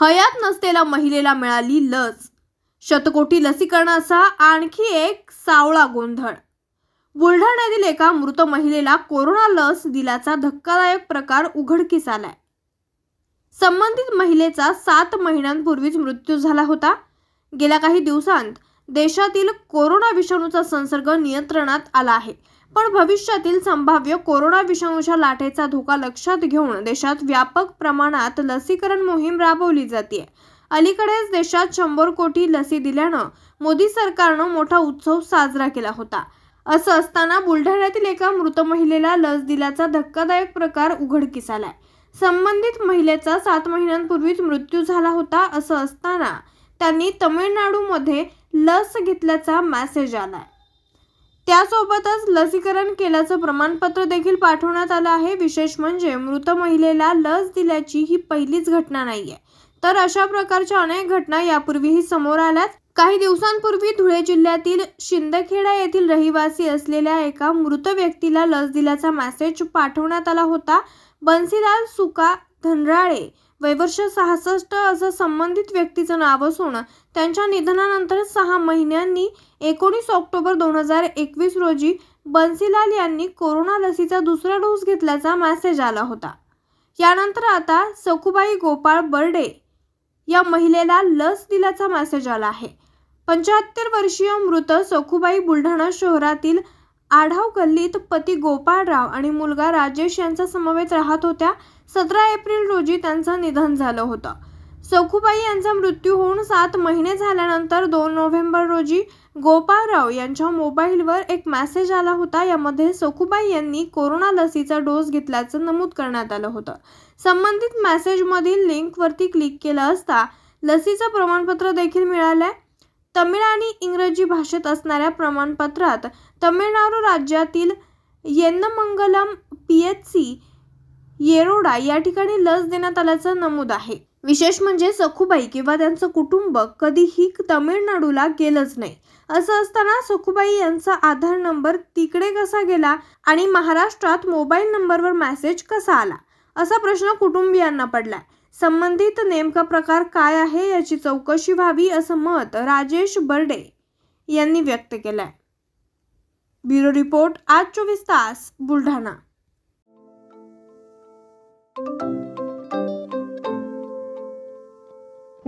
हयात नसलेल्या महिलेला मिळाली लस. शतकोटी लसीकरणाचा आणखी एक सावळा गोंधळ. बुलढाण्यातील एका मृत महिलेला कोरोना लस दिल्याचा धक्कादायक प्रकार उघडकीस आलाय. संबंधित महिलेचा सात महिन्यांपूर्वीच मृत्यू झाला होता. गेल्या काही दिवसांत देशातील कोरोना विषाणूचा संसर्ग नियंत्रणात आला आहे. पण भविष्यातील संभाव्य कोरोना विषाणूच्या लाटेचा धोका लक्षात घेऊन देशात व्यापक प्रमाणात लसीकरण मोहीम राबवली जाते अलीकडेच देशात शंभर कोटी लसी दिल्यानं मोदी सरकारनं मोठा उत्सव साजरा केला होता. असं असताना बुलढाण्यातील एका मृत महिलेला लस दिल्याचा धक्कादायक प्रकार उघडकीस आलाय. संबंधित महिलेचा सात महिन्यांपूर्वीच मृत्यू झाला होता असं असताना त्यांनी तमिळनाडूमध्ये लस घेतल्याचा मॅसेज आलाय. त्यासोबतच लसीकरण केल्याचं प्रमाणपत्र देखील पाठवण्यात आलं आहे. विशेष म्हणजे मृत महिलेला लस दिल्याची ही पहिलीच घटना नाही आहे तर अशा प्रकारच्या अनेक घटना यापूर्वीही समोर आल्यात. काही दिवसांपूर्वी धुळे जिल्ह्यातील शिंदखेडा येथील रहिवासी असलेल्या एका मृत व्यक्तीला लस दिल्याचा मेसेज पाठवण्यात आला होता. बन्सीलाल सुका धनराळे वयवर्ष सहासष्ट असं संबंधित व्यक्तीचं नाव असून त्यांच्या निधनानंतर सहा महिन्यांनी एकोणीस ऑक्टोबर दोन हजार एकवीस रोजी बन्सीलाल यांनी कोरोना लसीचा दुसरा डोस घेतल्याचा मॅसेज आला होता. यानंतर आता सखुबाई गोपाळ बर्डे या महिलेला लस दिल्याचा मॅसेज आला आहे. पंच्याहत्तर वर्षीय मृत सखुबाई बुलढाणा शहरातील आढाव गल्लीत पती गोपाळराव आणि मुलगा राजेश यांचा समवेत राहत होत्या. सतरा एप्रिल रोजी त्यांचं निधन झालं होतं. सखुबाई यांचा मृत्यू होऊन सात महिने झाल्यानंतर दोन नोव्हेंबर रोजी गोपाळराव यांच्या मोबाईलवर एक मेसेज आला होता. यामध्ये सखुबाई यांनी कोरोना लसीचा डोस घेतल्याचं नमूद करण्यात आलं होतं. संबंधित मेसेजमधील लिंकवरती क्लिक केलं असता लसीचं प्रमाणपत्र देखील मिळालंय. तमिळ आणि इंग्रजी भाषेत असणाऱ्या प्रमाणपत्रात तमिळनाडू राज्यातील Yennamangalam P H C Yeroda या ठिकाणी लस देण्यात आल्याचं नमूद आहे. विशेष म्हणजे सखुबाई किंवा त्यांचं कुटुंब कधीही तमिळनाडूला गेलंच नाही. असं असताना सखुबाई यांचा आधार नंबर तिकडे कसा गेला आणि महाराष्ट्रात मोबाईल नंबरवर मेसेज कसा आला? असा प्रश्न कुटुंबियांना पडलाय. संबंधित नेमका प्रकार काय आहे याची चौकशी व्हावी असं मत राजेश बर्डे यांनी व्यक्त केलंय. ब्युरो रिपोर्ट आज चोवीस तास बुलढाणा.